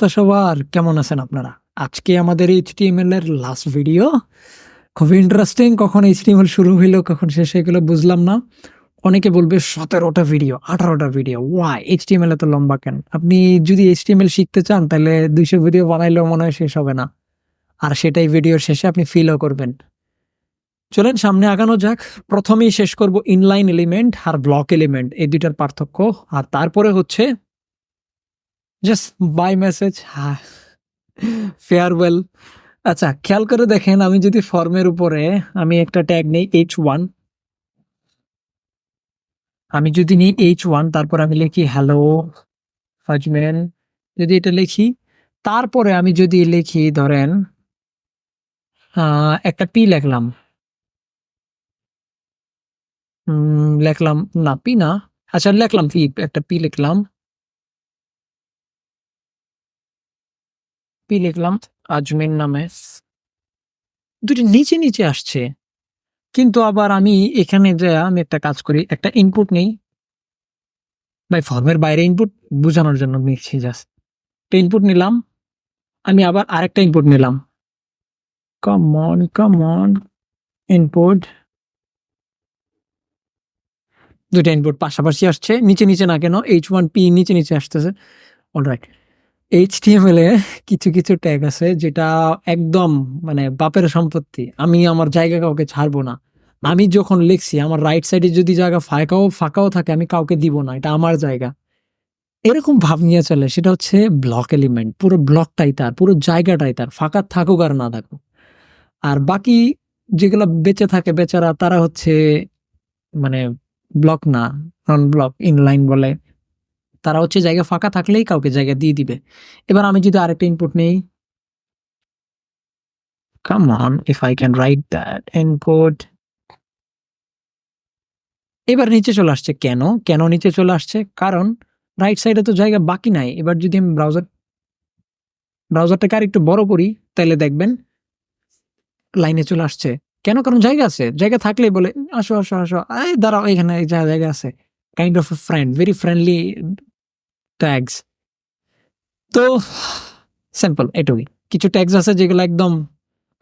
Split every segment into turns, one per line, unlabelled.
সবার। কেমন আছেন আপনারা? আজকে আমাদের এইচটিএমএল এর লাস্ট ভিডিও খুব ইন্টারেস্টিং কখন এইচটিএমএল শুরু হইল, কখন শেষ হয়ে গেলো, বুঝলাম না। অনেকে বলবে, সতেরোটা ভিডিও আঠারোটা ভিডিও ওয়াই এইচটিএমএল এত লম্বা কেন? আপনি যদি এইচ এইচটিএমএল শিখতে চান, তাহলে দুইশো ভিডিও বানাইলেও মনে হয় শেষ হবে না। আর সেটাই ভিডিওর শেষে আপনি ফিলও করবেন। চলেন, সামনে আগানো যাক। প্রথমেই শেষ করব ইনলাইন এলিমেন্ট আর ব্লক এলিমেন্ট এই দুইটার পার্থক্য। আর তারপরে হচ্ছে জাস্ট বাই মেসেজ ফেয়ারওয়েল আচ্ছা খেয়াল করে দেখেন, আমি যদি ফর্মের উপরে, আমি একটা ট্যাগ নেই এইচ ওয়ান আমি যদি নিই এইচ ওয়ান তারপর আমি লিখি হ্যালো ফাজমেন যদি এটা লিখি, তারপরে আমি যদি লিখি, ধরেন একটা পি লিখলাম। লিখলাম, না পি না। আচ্ছা লিখলাম পি একটা পি লিখলাম। পি লিখলাম, আজমির নামে। দুটি নিচে নিচে আসছে। কিন্তু আবার আমি এখানে যে আমি একটা কাজ করি, একটা ইনপুট নেই। ভাই ফর্মের বাইরে ইনপুট বোঝানোর জন্য নিচ্ছি জাস্ট একটা ইনপুট নিলাম। আমি আবার আরেকটা ইনপুট নিলাম। কমন কমন ইনপুট দুটা ইনপুট পাশাপাশি আসছে, নিচে নিচে না কেন এইচ ওয়ান পি নিচে নিচে আসতেছে। অলরাইট এইচটিএমএল এ কিছু কিছু ট্যাগ আছে যেটা একদম মানে বাপের সম্পত্তি। আমি আমার জায়গা কাউকে ছাড়বো না। আমি যখন লিখছি, আমার রাইট সাইডে যদি জায়গা ফাঁকাও ফাঁকাও থাকে, আমি কাউকে দিব না। এটা আমার জায়গা। এরকম ভাব নিয়ে চলে, সেটা হচ্ছে ব্লক এলিমেন্ট পুরো ব্লকটাই তার, পুরো জায়গাটাই তার, ফাঁকা থাকুক আর না থাকুক। আর বাকি যেগুলো বেঁচে থাকে, বেচারা, তারা হচ্ছে মানে ব্লক না নন ব্লক ইনলাইন বলে। তারা হচ্ছে জায়গা ফাঁকা থাকলেই কাউকে জায়গা দিয়ে দিবে। এবার আমি যদি আরেকটা ইনপুট নেই। Come on if I can write that encode এবার নিচে চলে আসছে কেন? কেন নিচে চলে আসছে? কারণ রাইট সাইডে তো জায়গা বাকি নাই। এবার যদি আমি ব্রাউজার ব্রাউজারটাকে আর একটু বড় করি, তাহলে দেখবেন লাইনে চলে আসছে। কেন? কারণ জায়গা আছে। জায়গা থাকলেই বলে, আসো আসো আসো। দাঁড়াও, এখানে জায়গা আছে। Kind of friend very friendly tags তো সিম্পল এটুকুই। কিছু ট্যাগস আছে যেগুলো একদম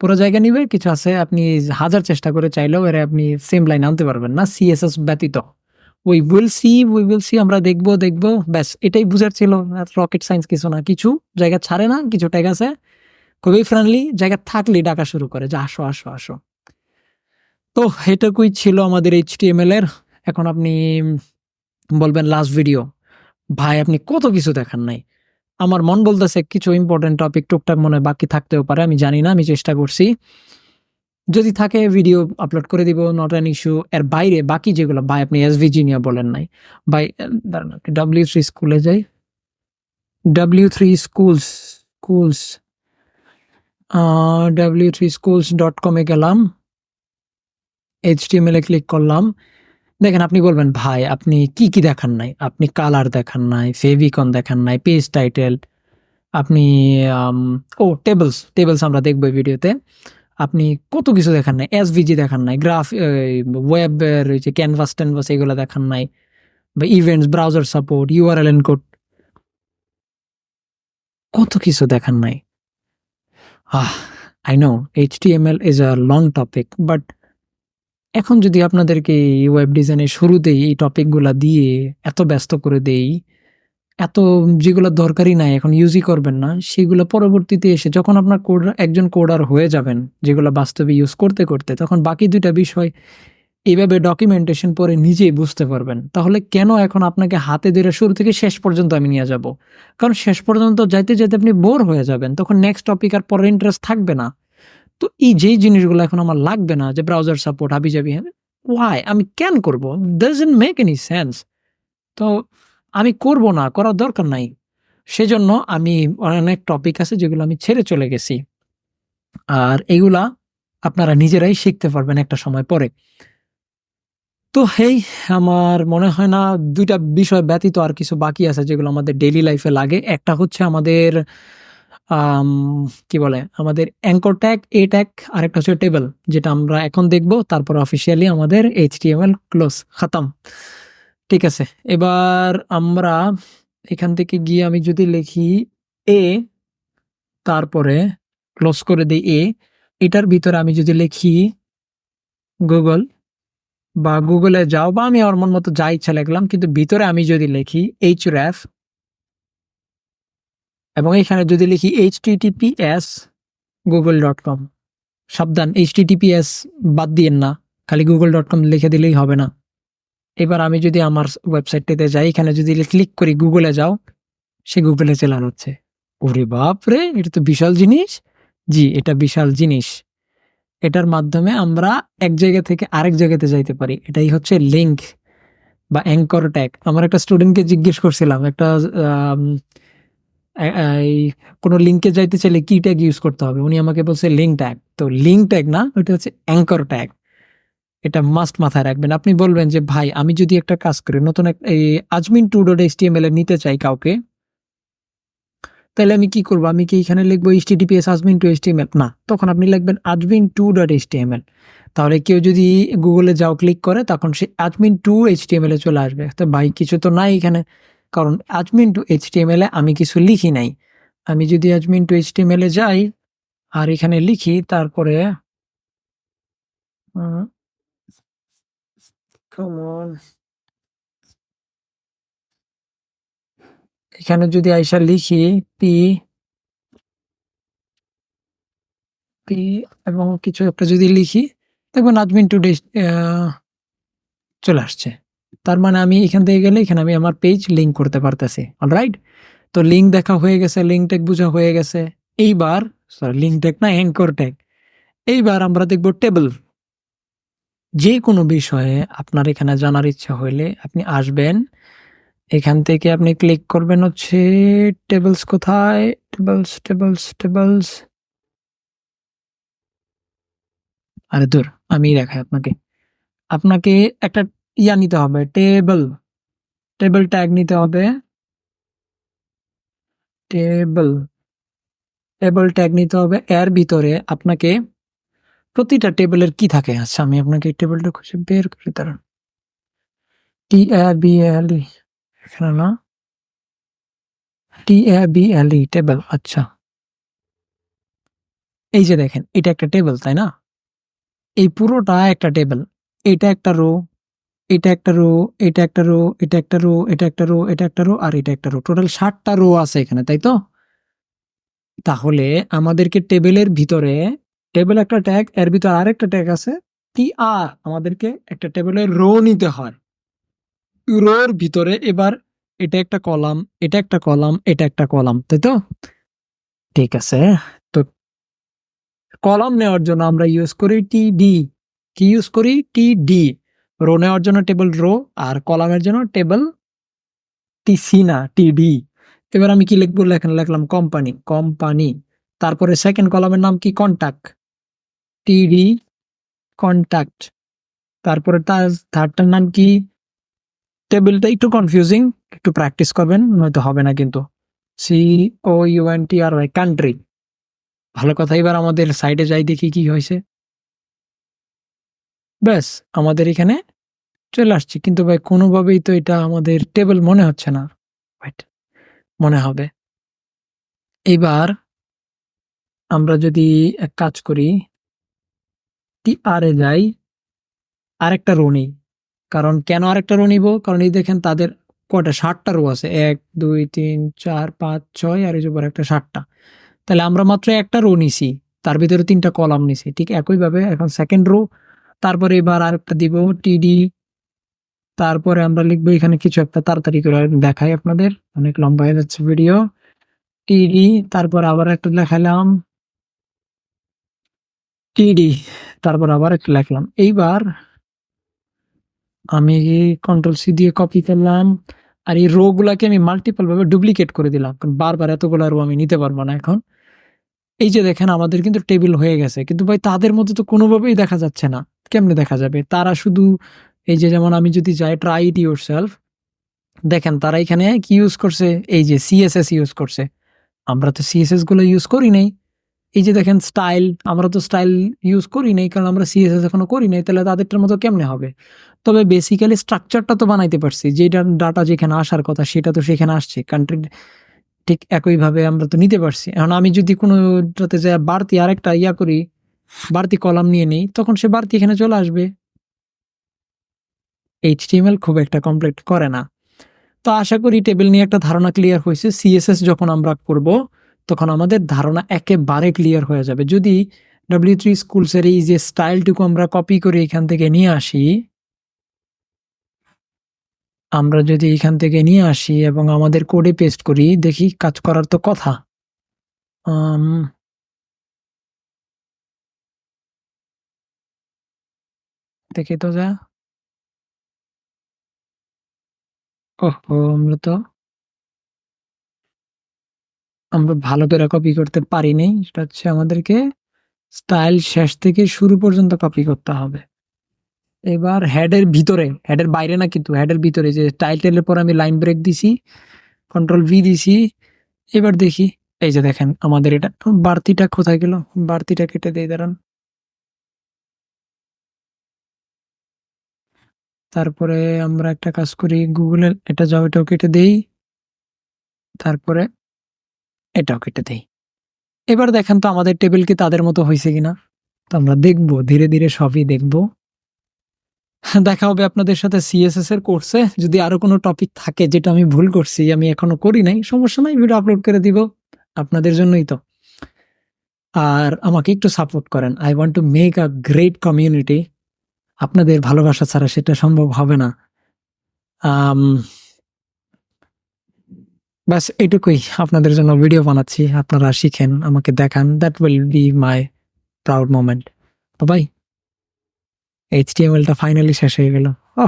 পুরো জায়গা নিবে, কিছু আছে আপনি হাজার চেষ্টা করে চাইলেও এর আপনি সেম লাইন আনতে পারবেন না সিএসএস ব্যতীত। We will see we will see আমরা দেখব দেখব, ব্যাস, এটাই বুঝার ছিল। রকেট সায়েন্স কিছু না, কিছু জায়গা ছাড়ে না, কিছু ট্যাগ আছে। খুবই ফ্রেন্ডলি জায়গা থাকলেই ডাকা শুরু করে, যে আসো আসো আসো। তো, এটুকুই ছিল আমাদের এইচটিএমএল এর। এখন আপনি বলবেন লাস্ট ভিডিও ভাই, আপনি কত কিছু দেখান নাই? আমার মন বলতেছে, কিছু ইম্পর্টেন্ট টপিক টুকটাক মনে হয় বাকি থাকতেও পারে, আমি জানি না, আমি চেষ্টা করছি। যদি থাকে ভিডিও আপলোড করে দিব নট অ্যান ইস্যু এর বাইরে বাকি যেগুলো, ভাই, আপনি এস নিয়ে বলেন নাই। ভাই দাঁড়ান ডাব্লিউ থ্রি স্কুলে যাই। W three schools schools W three schools dot কমে গেলাম। এইচ এইচটিএমএল এ ক্লিক করলাম। দেখেন আপনি বলবেন ভাই আপনি কি কি দেখান নাই? আপনি কালার দেখান নাই ফেভিকন দেখান নাই পেজ টাইটেল আপনি আম, ও টেবলস টেবলস আমরা দেখব এই ভিডিওতে আপনি কত কিছু দেখান নাই এসভিজি দেখান নাই গ্রাফ ওয়েবের ওই যে ক্যানভাস ট্যানভাস এগুলো দেখান নাই বা events browser support URL encode কত কিছু দেখান নাই। আহ I know H T M L is a long topic but এখন যদি আপনাদেরকে এই ওয়েব ডিজাইনের শুরুতেই এই টপিকগুলা দিয়ে এত ব্যস্ত করে দেই, এত যেগুলো দরকারই নাই, এখন ইউজই করবেন না, সেগুলো পরবর্তীতে এসে যখন আপনার কোড একজন কোডার হয়ে যাবেন, যেগুলো বাস্তবে ইউজ করতে করতে, তখন বাকি দুইটা বিষয় এইভাবে ডকুমেন্টেশন পরে নিজেই বুঝতে পারবেন। তাহলে কেন এখন আপনাকে হাতে ধরে শুরু থেকে শেষ পর্যন্ত আমি নিয়ে যাব? কারণ শেষ পর্যন্ত যাইতে যাইতে আপনি বোর হয়ে যাবেন, তখন নেক্সট টপিক আর পরে ইন্টারেস্ট থাকবে না। তো এই যেই জিনিসগুলো এখন আমার লাগবে না যে ব্রাউজার সাপোর্ট হাবি যাবি ওয়াই আমি ক্যান করব? ডাজেন্ট মেক এনি সেন্স তো আমি করব না করার দরকার নাই। সেজন্য আমি অনেক টপিক আছে যেগুলো আমি ছেড়ে চলে গেছি। আর এগুলা আপনারা নিজেরাই শিখতে পারবেন একটা সময় পরে। তো হেই আমার মনে হয় না দুইটা বিষয় ব্যতীত আর কিছু বাকি আছে যেগুলো আমাদের ডেইলি লাইফে লাগে। একটা হচ্ছে আমাদের আম, কি বলে, আমাদের অ্যাঙ্কর ট্যাগ এ ট্যাগ আরেকটা হচ্ছে টেবল যেটা আমরা এখন দেখব। তারপর অফিসিয়ালি আমাদের H T M L close খাতাম ঠিক আছে, এবার আমরা এখান থেকে গিয়ে আমি যদি লিখি এ তারপরে ক্লোজ করে দিই এ এটার ভিতরে আমি যদি লিখি গুগল বা গুগলে যাও, বা আমি আমার মন মতো যা ইচ্ছা লিখলাম, কিন্তু ভিতরে আমি যদি লিখি এইচ র্যাফ এবং এখানে যদি লিখি H TTPS Google dot com সাবধান এইচ টিটিপিএস বাদ দিয়েন না, খালি গুগল ডট কম লিখে দিলেই হবে না। এবার আমি যদি আমার ওয়েবসাইটটিতে যাই, এখানে যদি ক্লিক করি গুগলে যাও, সে গুগলে চালানো হচ্ছে ওরে বাপ রে এটা তো বিশাল জিনিস। জি, এটা বিশাল জিনিস। এটার মাধ্যমে আমরা এক জায়গা থেকে আরেক জায়গাতে যাইতে পারি। এটাই হচ্ছে লিঙ্ক বা অ্যাঙ্কর ট্যাগ আমার একটা স্টুডেন্টকে জিজ্ঞেস করছিলাম, একটা এই কোনো লিঙ্কে যাইতে চাইলে কি ট্যাগ ইউজ করতে হবে? উনি আমাকে বলছে লিঙ্ক ট্যাগ তো লিঙ্ক ট্যাগ না ওটা হচ্ছে অ্যাঙ্কর ট্যাগ এটা মাস্ট মাথায় রাখবেন। আপনি বলবেন যে, ভাই, আমি যদি একটা কাজ করি, নতুন এক, এই আজমিন টু ডট এইচ এ নিতে চাই কাউকে, তাহলে আমি কি করব? আমি কি এখানে লিখব H TTPS Azmin two H না। তখন আপনি লিখবেন আজমিন টু ডট এইচ তাহলে কেউ যদি গুগলে যাও ক্লিক করে, তখন সে আজমিন টু এইচ এ চলে আসবে। তো ভাই, কিছু তো নাই এখানে। কারণ আজমিন টু এইচ এ আমি কিছু লিখি নাই। আমি যদি আজমিন টু এইচ এ যাই আর এখানে লিখি তারপরে এখানে যদি আইসা লিখি পি পি এবং কিছু একটা যদি লিখি দেখবেন আজমিন টু ডে চলে আসছে। তার মানে আমি এখান থেকে গেলে এখানে আমি আমার পেজ লিঙ্ক করতে পারতেছি। রাইট তো লিঙ্ক দেখা হয়ে গেছে লিঙ্ক ট্যাগ বোঝা হয়ে গেছে। এইবার সরি লিঙ্ক ট্যাগ না অ্যাঙ্কর ট্যাগ এইবার আমরা দেখব টেবল যে কোনো বিষয়ে আপনার এখানে জানার ইচ্ছা হইলে আপনি আসবেন। এখান থেকে আপনি ক্লিক করবেন হচ্ছে টেবলস কোথায়? টেবলস টেবলস টেবলস আরে দূর আমি দেখাই আপনাকে। আপনাকে একটা ইয়া নিতে হবে টেবল টেবল ট্যাগ নিতে হবে টেবল টেবল ট্যাগ নিতে হবে। এর ভিতরে আপনাকে প্রতিটা টেবিলের কি থাকে? আচ্ছা আমি আপনাকে টেবিলটা খুঁজে বের করে দাঁড়ান। টি এ বি এল ই এখানে না? টি A B L E table আচ্ছা। এই যে দেখেন, এটা একটা টেবিল তাই না? এই পুরোটা একটা টেবিল এটা একটা রো এটা একটা রো এটা একটা রো এটা একটা রো এটা একটা রো এটা একটা রো আর এটা একটা রো টোটাল ষাটটা রো আছে এখানে, তাই তো? তাহলে আমাদেরকে টেবিলের ভিতরে টেবিল একটা ট্যাগ এর ভিতরে আরেকটা ট্যাগ আছে টি আর আমাদেরকে একটা টেবিলের রো নিতে হয়। রোর ভিতরে এবার এটা একটা কলাম এটা একটা কলাম এটা একটা কলাম তাই তো? ঠিক আছে, তো কলাম নেওয়ার জন্য আমরা ইউজ করি টি ডি কি ইউজ করি? টি ডি রো নেওয়ার জন্য টেবিল রো আর কলামের জন্য টেবিল টি সি না টি ডি এবার আমি কি লিখব? লেখেন লিখলাম কোম্পানি কোম্পানি তারপরে সেকেন্ড কলামের নাম কি? কন্টাক্ট টি ডি কন্টাক্ট তারপরে তার থার্ডটার নাম কি? টেবিলটা একটু কনফিউজিং একটু প্র্যাকটিস করবেন, নয়তো হবে না কিন্তু। C O UN T R Y country ভালো কথা, এবার আমাদের সাইডে যাই দেখি কি হয়েছে। ব্যাস, আমাদের এখানে চলে আসছি। কিন্তু ভাই, কোনোভাবেই তো এটা আমাদের টেবিল মনে হচ্ছে না। মনে হবে। এবার আমরা যদি এক কাজ করি টি আর এ যাই, আরেকটা রো নিই। কারণ কেন আরেকটা রো নিব? কারণ এই দেখেন তাদের কয়টা? ষাটটা রো আছে। এক, দুই, তিন, চার, পাঁচ, ছয়, আর এই যে একটা ষাটটা তাহলে আমরা মাত্র একটা রো নিছি। তার ভিতরে তিনটা কলাম নিছি। ঠিক একইভাবে এখন সেকেন্ড রো তারপরে এবার আরেকটা দিব টিডি তারপরে আমরা লিখব এখানে কিছু একটা তাড়াতাড়ি করে দেখাই আপনাদের। অনেক লম্বা হয়ে যাচ্ছে ভিডিও টিডি তারপর আবার একটা দেখালাম টিডি তারপর আবার একটা লিখলাম। এইবার আমি কন্ট্রোল সি দিয়ে কপি করলাম। আর এই রো গুলাকে আমি মাল্টিপল ভাবে ডুপ্লিকেট করে দিলাম। কারণ বারবার এতগুলো রো আমি নিতে পারব না এখন। এই যে দেখেন, আমাদের কিন্তু টেবিল হয়ে গেছে। কিন্তু ভাই, তাদের মধ্যে তো কোনোভাবেই দেখা যাচ্ছে না। কেমনে দেখা যাবে? তারা শুধু এই যে যেমন আমি যদি যাই ট্রাই ইট ইউর সেলফ দেখেন তারা এখানে কি ইউজ করছে? এই যে সিএসএস ইউজ করছে। আমরা তো সিএসএসগুলো ইউজ করি নাই। এই যে দেখেন স্টাইল আমরা তো স্টাইল ইউজ করি নাই কারণ আমরা সিএসএস এখনও করি নাই, তাহলে তাদেরটার মতো কেমনে হবে? তবে বেসিক্যালি স্ট্রাকচারটা তো বানাইতে পারছি, যেটা ডাটা যেখানে আসার কথা সেটা তো সেখানে আসছে। কান্ট্রি ঠিক একইভাবে আমরা তো নিতে পারছি। এখন আমি যদি কোনোটাতে যা বাড়তি আরেকটা ইয়া করি, বাড়তি কলাম নিয়ে নিই, তখন সে বাড়তি এখানে চলে আসবে। এইচটিএমএল খুব একটা কমপ্লিট করে না। তো আশা করি টেবিল নিয়ে একটা ধারণা ক্লিয়ার হয়েছে। সিএসএস যখন আমরা করব, তখন আমাদের ধারণা একেবারে ক্লিয়ার হয়ে যাবে। যদি ডাব্লিউ থ্রি স্কুলসের এই যে স্টাইলটুকু আমরা কপি করে এখান থেকে নিয়ে আসি, আমরা যদি এখান থেকে নিয়ে আসি এবং আমাদের কোডে পেস্ট করি, দেখি কাজ করার তো কথা। দেখি তো যা। ওহো আমরা তো আমরা ভালো করে কপি করতে পারিনি। সেটা হচ্ছে আমাদেরকে স্টাইল শেষ থেকে শুরু পর্যন্ত কপি করতে হবে। এবার হেডের ভিতরে হেডের বাইরে না কিন্তু হেডের ভিতরে যে টাইটেলের পর আমি লাইন ব্রেক দিছি কন্ট্রোল ভি দিছি, এবার দেখি, এই যে দেখেন আমাদের এটা, বাড়তিটা কোথায় গেল? বাড়তিটা কেটে দেই, দাঁড়ান। তারপরে আমরা একটা কাজ করি গুগলে এটা যাও এটাও কেটে দেই। তারপরে এটাও কেটে দেই। এবার দেখেন তো আমাদের টেবিল কি তাদের মতো হয়েছে কিনা? তো আমরা দেখব, ধীরে ধীরে সবই দেখব। দেখা হবে আপনাদের সাথে সিএসএস এর কোর্সে যদি আরও কোনো টপিক থাকে যেটা আমি ভুল করছি, আমি এখনও করি নাই, সমস্যা নাই ভিডিও আপলোড করে দিব আপনাদের জন্যই তো। আর আমাকে একটু সাপোর্ট করেন। I want to make a great community আপনাদের ভালোবাসা ছাড়া সেটা সম্ভব হবে না। ব্যাস এটুকুই আপনাদের জন্য ভিডিও বানাচ্ছি। আপনারা শিখেন, আমাকে দেখান। That will be my proud moment bye H T এইচটিএমএলটা finally শেষ হয়ে গেল। ও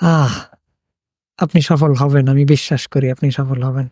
আহ, আপনি সফল হবেন, আমি বিশ্বাস করি আপনি সফল হবেন।